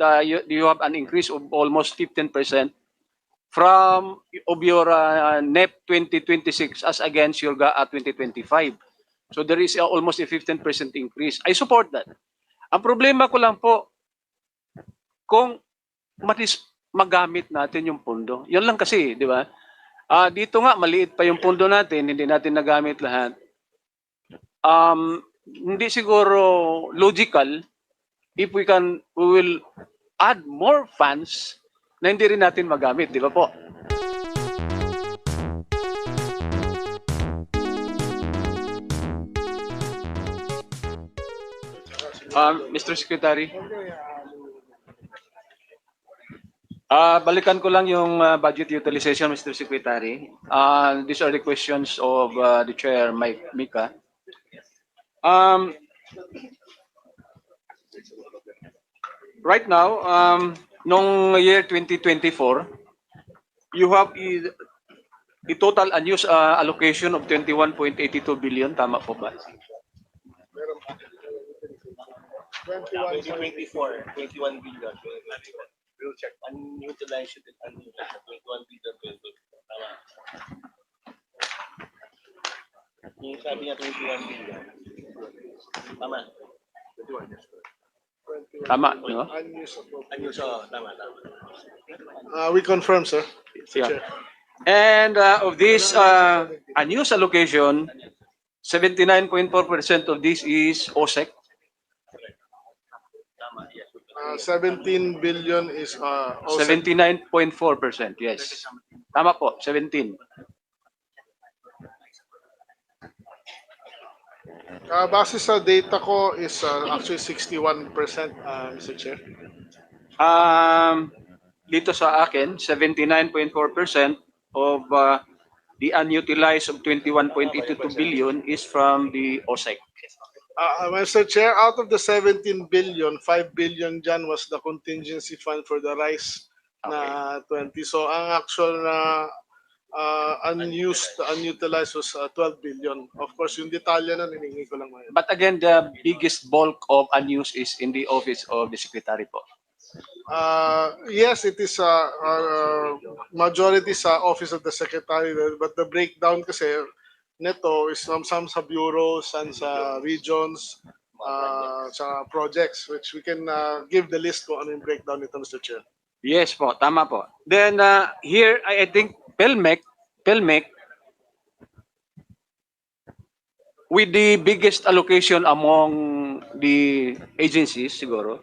uh, you, you have an increase of almost 15% from of your uh, NEP 2026 as against your GAA 2025. So there is uh, almost a 15% increase. I support that. Ang problema ko lang po, kung matis magamit natin yung pondo. Yan lang kasi, di ba? Ah, dito nga, maliit pa yung pondo natin, hindi natin nagamit lahat. Um, hindi siguro logical if we can, we will add more funds na hindi rin natin magamit, di ba po? Um, Mr. Secretary. Ah, balikan ko lang yung ah, budget utilization, Mr. Secretary. Ah, these are the questions of ah, the Chair, Mike Mika. Um, right now, um, nung year 2024, you have a, a total unused uh, allocation of 21.82 billion. Tama po ba? 2024, 21 billion. We'll check. Unutilized and unutilized. 21 billion. Tama. Yung sabi niya 21 billion. Tama. Tama, no? Ano so, tama, tama. Uh, we confirm, sir. Yeah. And uh, of this uh, unused allocation, 79.4% of this is OSEC. Uh, 17 billion is uh, also 79.4%, yes. Tama po, 17. Uh, base sa data ko is uh, actually 61%, uh, Mr. Chair. Um, dito sa akin, 79.4% of uh, the unutilized of 21.82 billion is from the OSEC. Uh, Mr. Chair, out of the 17 billion, 5 billion dyan was the contingency fund for the rice na 20. So ang actual na uh, unused, unutilized was uh, 12 billion. Of course, yung detalye na niningi ko lang ngayon. But again, the biggest bulk of unused is in the office of the secretary po. Uh, yes, it is a uh, majority sa office of the secretary, but the breakdown kasi neto is some, some sa bureaus, some sa regions, uh, sa projects, which we can uh, give the list kung ano yung breakdown nito, Mr. Chair. Yes po, tama po. Then uh, here, I, think Pelmec, Pelmec, with the biggest allocation among the agencies, siguro,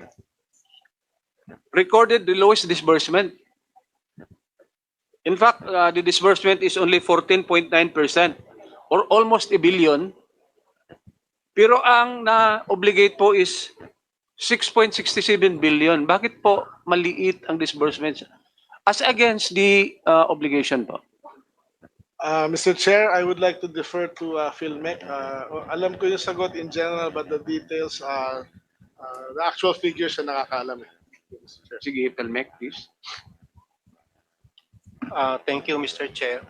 recorded the lowest disbursement. In fact, uh, the disbursement is only 14.9% or almost a billion. Pero ang na-obligate po is 6.67 billion. Bakit po maliit ang disbursements as against the uh, obligation po? Uh, Mr. Chair, I would like to defer to uh, Philmec. Uh, alam ko yung sagot in general, but the details are, uh, the actual figures na nakakaalam. Eh. Sige, Pelmec, please. Uh, Thank you, Mr. Chair.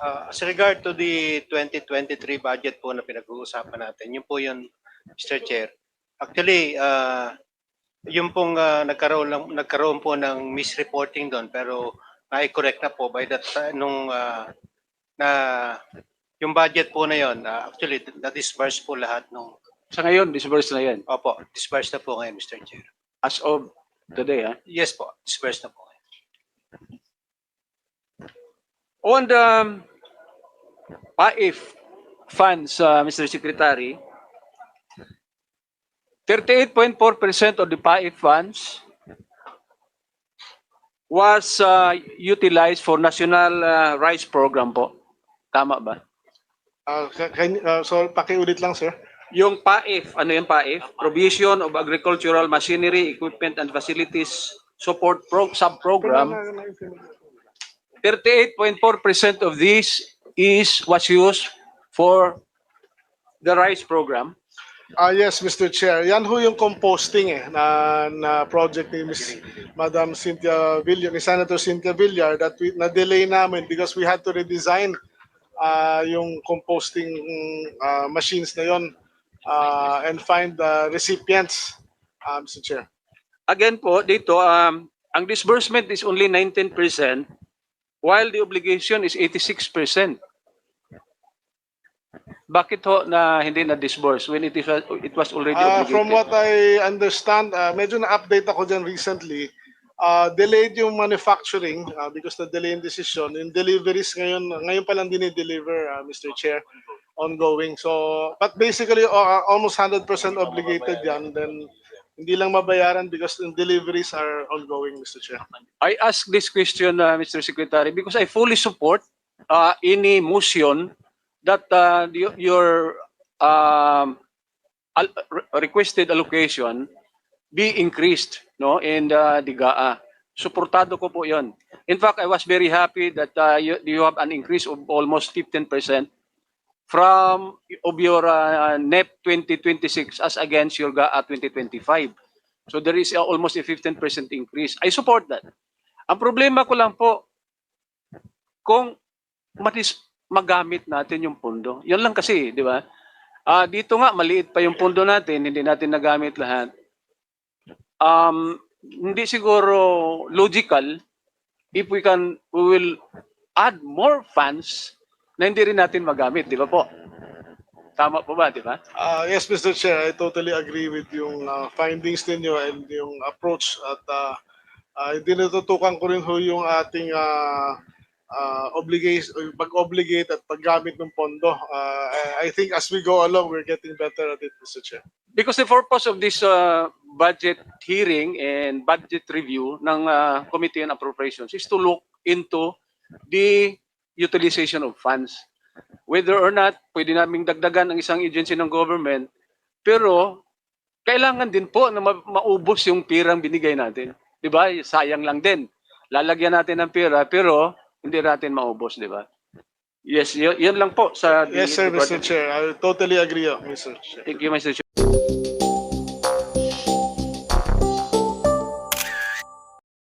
Uh, As regard to the 2023 budget po na pinag-uusapan natin, yun po yun, Mr. Chair. Actually, uh, yun pong uh, nagkaroon, lang, nagkaroon po ng misreporting doon pero na-correct na po by that time nung uh, na yung budget po na yun, uh, actually, na-disburse po lahat nung, Sa ngayon, disbursed na yan. opo, disburse na po ngayon, Mr. Chair. As of today, ha? Yes po, disburse na po ngayon. On the PAIF funds, uh, Mr. Secretary, 38.4% of the PAIF funds was uh, utilized for National uh, Rice Program po. Tama ba? Uh, ca- can, uh, so, pakiulit lang, sir. Yung PAIF, ano yung PAIF? Provision of Agricultural Machinery, Equipment and Facilities Support Pro Sub-Program. 38.4% of this is was used for the rice program. Ah yes, Mr. Chair. Yan ho yung composting eh, na, na project ni Ms. Madam Cynthia Villar, ni Senator Cynthia Villar that we, na-delay namin because we had to redesign ah yung composting ah, machines na yon ah, and find the recipients, ah, Mr. Chair. again po, dito, um, ang disbursement is only 19% while the obligation is 86%. Bakit ho na hindi na-disburse when it, is, it was already Uh, obligated? from what I understand, uh, medyo na-update ako dyan recently. Uh, delayed yung manufacturing uh, because na delay yung decision. Yung deliveries ngayon, ngayon pa lang dinideliver, uh, Mr. Chair, ongoing. So, but basically, uh, almost 100% obligated yan. Then, hindi lang mabayaran because the deliveries are ongoing, Mr. Chair. I ask this question, uh, Mr. Secretary, because I fully support uh, any motion that uh, your um, requested allocation be increased no, in the DIGA. Suportado ko po yon. In fact, I was very happy that uh, you, you have an increase of almost 15% from of your uh, NEP 2026 as against your GAA 2025. So there is uh, almost a 15% increase. I support that. Ang problema ko lang po, kung matis magamit natin yung pondo. Yan lang kasi, di ba? Ah, dito nga, maliit pa yung pondo natin, hindi natin nagamit lahat. Um, hindi siguro logical if we can, we will add more funds na hindi rin natin magamit, di ba po? Tama po ba, di ba? Uh, yes, Mr. Chair, I totally agree with yung uh, findings ninyo and yung approach at uh, uh, dinututukan ko rin ho yung ating uh, uh, obligation, pag-obligate at paggamit ng pondo. Uh, I- I think as we go along, we're getting better at it, Mr. Chair. Because the purpose of this uh, budget hearing and budget review ng uh, Committee on Appropriations is to look into the utilization of funds. Whether or not pwede naming dagdagan ang isang agency ng government, pero kailangan din po na ma- maubos yung pirang binigay natin. 'Di ba? Sayang lang din. Lalagyan natin ng pera pero hindi natin maubos, 'di ba? Yes, y- yan lang po sa Yes, sir, Mr. Chair. I totally agree, uh, Mr. Chair. Thank you, Mr. Chair.